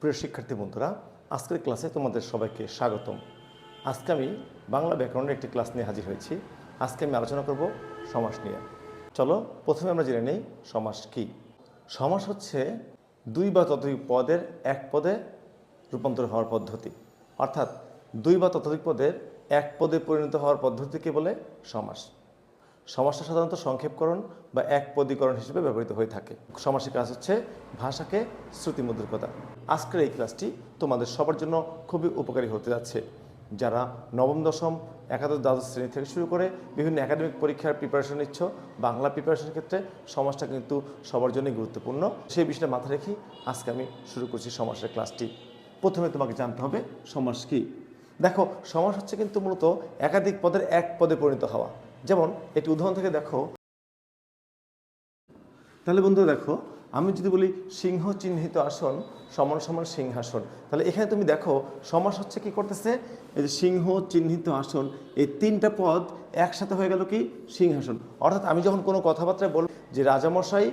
প্রিয় শিক্ষার্থী বন্ধুরা, আজকের ক্লাসে তোমাদের সবাইকে স্বাগতম। আজকে আমি বাংলা ব্যাকরণের একটি ক্লাস নিয়ে হাজির হয়েছি। আজকে আমি আলোচনা করব সমাস নিয়ে। চলো, প্রথমে আমরা জেনে নেই সমাস কি। সমাস হচ্ছে দুই বা ততোধিক পদের এক পদে রূপান্তর হওয়ার পদ্ধতি। অর্থাৎ দুই বা ততোধিক পদের এক পদে পরিণত হওয়ার পদ্ধতিকে বলে? সমাস। সমাসটা সাধারণত সংক্ষেপকরণ বা এক পদীকরণ হিসেবে ব্যবহৃত হয়ে থাকে। সমাসের কাজ হচ্ছে ভাষাকে শ্রুতিমধুর কথা আজকের এই ক্লাসটি তোমাদের সবার জন্য খুবই উপকারী হতে যাচ্ছে। যারা নবম, দশম, একাদশ, দ্বাদশ শ্রেণি থেকে শুরু করে বিভিন্ন একাডেমিক পরীক্ষার প্রিপারেশন নিচ্ছ, বাংলা প্রিপারেশনের ক্ষেত্রে সমাজটা কিন্তু সবার জন্যই গুরুত্বপূর্ণ। সেই বিষয়টা মাথায় রেখেই আজকে আমি শুরু করছি সমাসের ক্লাসটি। প্রথমে তোমাকে জানতে হবে সমাস কি? দেখো, সমাস হচ্ছে কিন্তু মূলত একাধিক পদের এক পদে পরিণত হওয়া। যেমন, একটি উদাহরণ থেকে দেখো। তাহলে বন্ধু দেখো, আমি যদি বলি সিংহ চিহ্নিত আসন, সমান সমান সিংহাসন। তাহলে এখানে তুমি দেখো, সমাস হচ্ছে কি করতেছে? এই যে সিংহ চিহ্নিত আসন, এই তিনটা পদ একসাথে হয়ে গেল কি? সিংহাসন। অর্থাৎ আমি যখন কোনো কথাবার্তায় বল যে রাজামশাই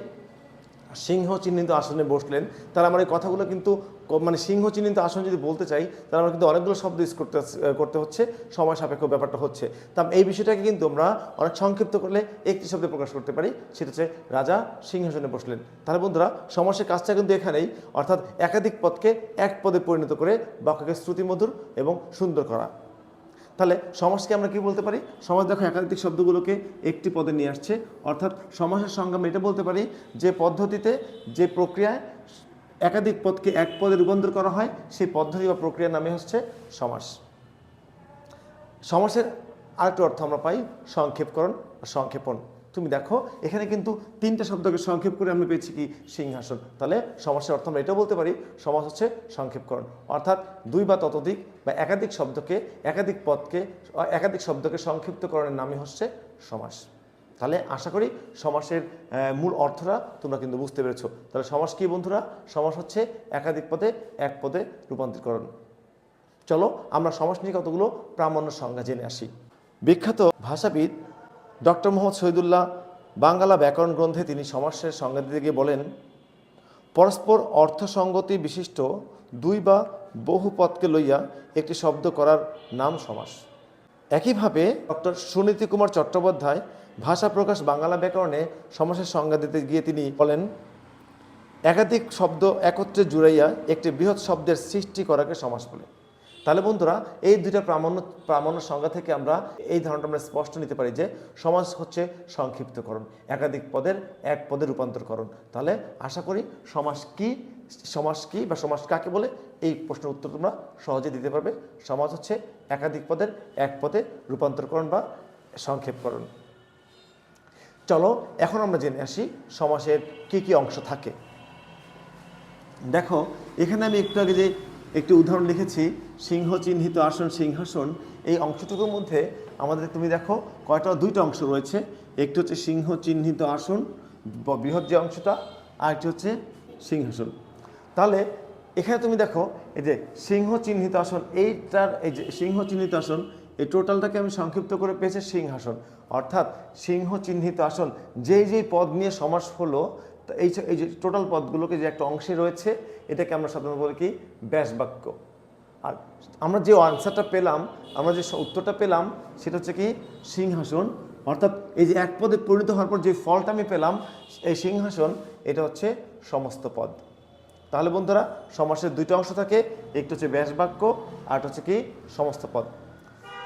সিংহ চিহ্নিত আসনে বসলেন। তাহলে আমার এই কথাগুলো কিন্তু মানে সিংহ চিহ্নিত আসন যদি বলতে চাই তাহলে আমার কিন্তু অনেকগুলো শব্দ ইউজ করতে করতে হচ্ছে, সময় সাপেক্ষ ব্যাপারটা হচ্ছে। তা এই বিষয়টাকে কিন্তু আমরা অনেক সংক্ষিপ্ত করলে একটি শব্দে প্রকাশ করতে পারি, সেটা হচ্ছে রাজা সিংহাসনে বসলেন। তাহলে বন্ধুরা, সমাসের কাজটা কিন্তু এখানেই, অর্থাৎ একাধিক পদকে এক পদে পরিণত করে বাক্যকে শ্রুতিমধুর এবং সুন্দর করা। তাহলে সমাজকে আমরা কি বলতে পারি? সমাজ দেখো একাধিক শব্দগুলোকে একটি পদে নিয়ে আসছে। অর্থাৎ সমাজের সঙ্গে আমরা এটা বলতে পারি যে পদ্ধতিতে যে প্রক্রিয়ায় একাধিক পদকে এক পদে রূপান্তর করা হয়, সেই পদ্ধতি বা প্রক্রিয়ার নামে হচ্ছে সমাস। সমাসের আরেকটি অর্থ আমরা পাই সংক্ষেপকরণ বা সংক্ষেপণ। তুমি দেখো, এখানে কিন্তু তিনটা শব্দকে সংক্ষেপ করে আমরা পেয়েছি কি? সিংহাসন। তাহলে সমাসের অর্থ আমরা এটাও বলতে পারি, সমাস হচ্ছে সংক্ষেপকরণ। অর্থাৎ দুই বা ততোধিক বা একাধিক শব্দকে, একাধিক পদকে একাধিক শব্দকে সংক্ষিপ্তকরণের নামই হচ্ছে সমাস। তাহলে আশা করি সমাসের মূল অর্থটা তোমরা কিন্তু বুঝতে পেরেছ। তাহলে সমাস কি বন্ধুরা? সমাস হচ্ছে একাধিক পদে এক পদে রূপান্তরকরণ। চলো আমরা সমাস নিয়ে কতগুলো প্রামাণ্য সংজ্ঞা জেনে আসি। বিখ্যাত ভাষাবিদ ডক্টর মোহাম্মদ শহীদুল্লাহ বাংলা ব্যাকরণ গ্রন্থে তিনি সমাসের সংজ্ঞা দিতে গিয়ে বলেন, পরস্পর অর্থসঙ্গতি বিশিষ্ট দুই বা বহু পদকে লইয়া একটি শব্দ করার নাম সমাস। একইভাবে ডক্টর সুনীতি কুমার চট্টোপাধ্যায় ভাষা প্রকাশ বাংলা ব্যাকরণে সমাসের সংজ্ঞা দিতে গিয়ে তিনি বলেন, একাধিক শব্দ একত্রে জুড়াইয়া একটি বৃহৎ শব্দের সৃষ্টি করাকে সমাস বলে। তাহলে বন্ধুরা, এই দুইটা প্রামাণ্য প্রামাণ্য সংজ্ঞা থেকে আমরা এই ধারণাটা আমরা স্পষ্ট নিতে পারি যে সমাজ হচ্ছে সংক্ষিপ্তকরণ, একাধিক পদের এক পদে রূপান্তরকরণ। তাহলে আশা করি সমাজ কি সমাজ কি বা সমাজ কাকে বলে, এই প্রশ্নের উত্তর তোমরা সহজে দিতে পারবে। সমাজ হচ্ছে একাধিক পদের এক পদে রূপান্তরকরণ বা সংক্ষেপকরণ। চলো, এখন আমরা জেনে আসি সমাসের কি কি অংশ থাকে। দেখো, এখানে আমি একটু আগে যে একটি উদাহরণ লিখেছি, সিংহ চিহ্নিত আসন সিংহাসন। এই অংশটুকুর মধ্যে আমাদের, তুমি দেখো, কয়টা, দুইটা অংশ রয়েছে। একটি হচ্ছে সিংহ চিহ্নিত আসন বৃহৎ যে অংশটা, আর একটি হচ্ছে সিংহাসন। তাহলে, এখানে তুমি দেখো, এই যে সিংহ চিহ্নিত আসন, এইটার, এই যে সিংহ চিহ্নিত আসন, এই টোটালটাকে আমি সংক্ষিপ্ত করে পেয়েছি সিংহাসন। অর্থাৎ, সিংহ চিহ্নিত আসন, যেই যেই পদ নিয়ে সমাস হলো তা এই এই যে টোটাল পদগুলোকে যে একটা অংশে রয়েছে, এটাকে আমরা সাধারণত বলি কি? ব্যাস বাক্য। আর আমরা যে আনসারটা পেলাম, আমরা যে উত্তরটা পেলাম, সেটা হচ্ছে কি? সিংহাসন। অর্থাৎ এই যে এক পদে পরিণত হওয়ার পর যে ফলটা আমি পেলাম, এই সিংহাসন, এটা হচ্ছে সমস্ত পদ। তাহলে বন্ধুরা, সমাসের দুইটা অংশ থাকে, একটু হচ্ছে ব্যাস বাক্য, আর হচ্ছে কি? সমস্ত পদ।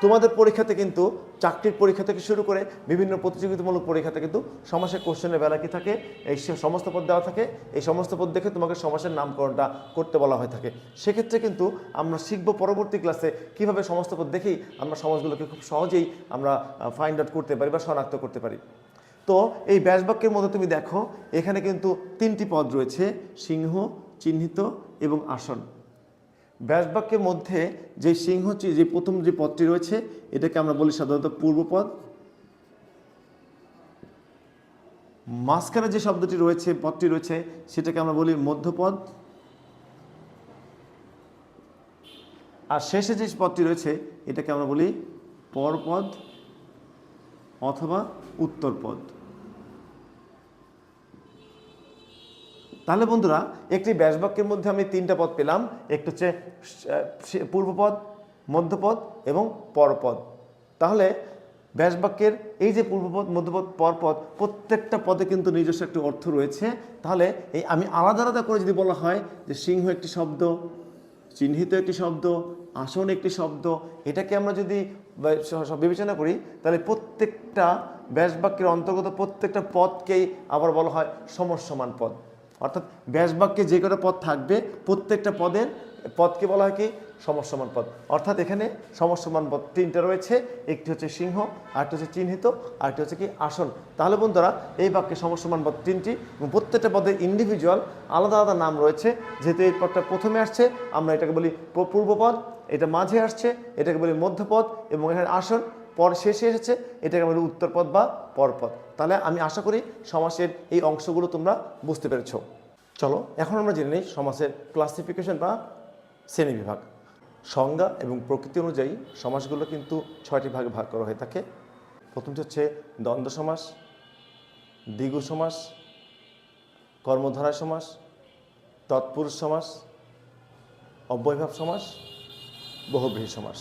তোমাদের পরীক্ষাতে কিন্তু চাকরির পরীক্ষা থেকে শুরু করে বিভিন্ন প্রতিযোগিতামূলক পরীক্ষাতে কিন্তু সমাসের কোশ্চেনের বেলা কি থাকে? এই সমস্ত পদ দেওয়া থাকে। এই সমস্ত পদ দেখে তোমাকে সমাসের নামকরণটা করতে বলা হয়ে থাকে। সেক্ষেত্রে কিন্তু আমরা শিখব পরবর্তী ক্লাসে কীভাবে সমস্ত পদ দেখেই আমরা সমাজগুলোকে খুব সহজেই আমরা ফাইন্ড আউট করতে পারি বা শনাক্ত করতে পারি। তো এই ব্যাসবাক্যের মধ্যে তুমি দেখো, এখানে কিন্তু তিনটি পদ রয়েছে, সিংহ, চিহ্নিত এবং আসন। ব্যাসবাক্যের মধ্যে যে সিংহ চি- যে প্রথম যে পদটি রয়েছে, এটাকে আমরা বলি সাধারণত পূর্বপদ মাঝখানে যে শব্দটি রয়েছে, পদটি রয়েছে, সেটাকে আমরা বলি মধ্যপদ আর শেষে যে পদটি রয়েছে, এটাকে আমরা বলি পরপদ অথবা উত্তরপদ তাহলে বন্ধুরা, একটি ব্যাসবাক্যের মধ্যে আমি তিনটা পদ পেলাম। একটু হচ্ছে পূর্বপদ, মধ্যপদ এবং পরপদ। তাহলে ব্যাসবাক্যের এই যে পূর্বপদ, মধ্যপদ, পরপদ, প্রত্যেকটা পদে কিন্তু নিজস্ব একটি অর্থ রয়েছে। তাহলে এই আমি আলাদা আলাদা করে যদি বলা হয় যে সিংহ একটি শব্দ, চিহ্নিত একটি শব্দ, আসন একটি শব্দ, এটাকে আমরা যদি বিবেচনা করি, তাহলে প্রত্যেকটা ব্যাসবাক্যের অন্তর্গত প্রত্যেকটা পদকেই আবার বলা হয় সমস্যমান পদ। অর্থাৎ ব্যাসবাক্যে যে কটা পদ থাকবে, প্রত্যেকটা পদের পদকে বলা হয় কি? সমস্যমান পদ। অর্থাৎ এখানে সমস্যমান পদ তিনটা রয়েছে, একটি হচ্ছে সিংহ, আরেকটি হচ্ছে চিহ্নিত, আরেকটি হচ্ছে কি? আসন। তাহলে বন্ধুরা, এই বাক্যে সমস্যমান পদ তিনটি এবং প্রত্যেকটা পদের ইন্ডিভিজুয়াল আলাদা আলাদা নাম রয়েছে। যেহেতু এই পদটা প্রথমে আসছে, আমরা এটাকে বলি পূর্বপদ এটা মাঝে আসছে, এটাকে বলি মধ্যপদ এবং এখানে আসন, পর শেষে এসেছে, এটাকে বলি উত্তরপদ বা পরপদ তাহলে আমি আশা করি সমাসের এই অংশগুলো তোমরা বুঝতে পেরেছ। চলো, এখন আমরা জেনে নিই সমাসের ক্লাসিফিকেশন বা শ্রেণীবিভাগ সংজ্ঞা এবং প্রকৃতি অনুযায়ী সমাসগুলো কিন্তু ছয়টি ভাগে ভাগ করা হয়ে থাকে। প্রথমটি হচ্ছে দ্বন্দ্ব সমাস দ্বিগু সমাস কর্মধারা সমাস, তৎপুরুষ সমাস, অব্যয়ভাব সমাস, বহুব্রীহি সমাস।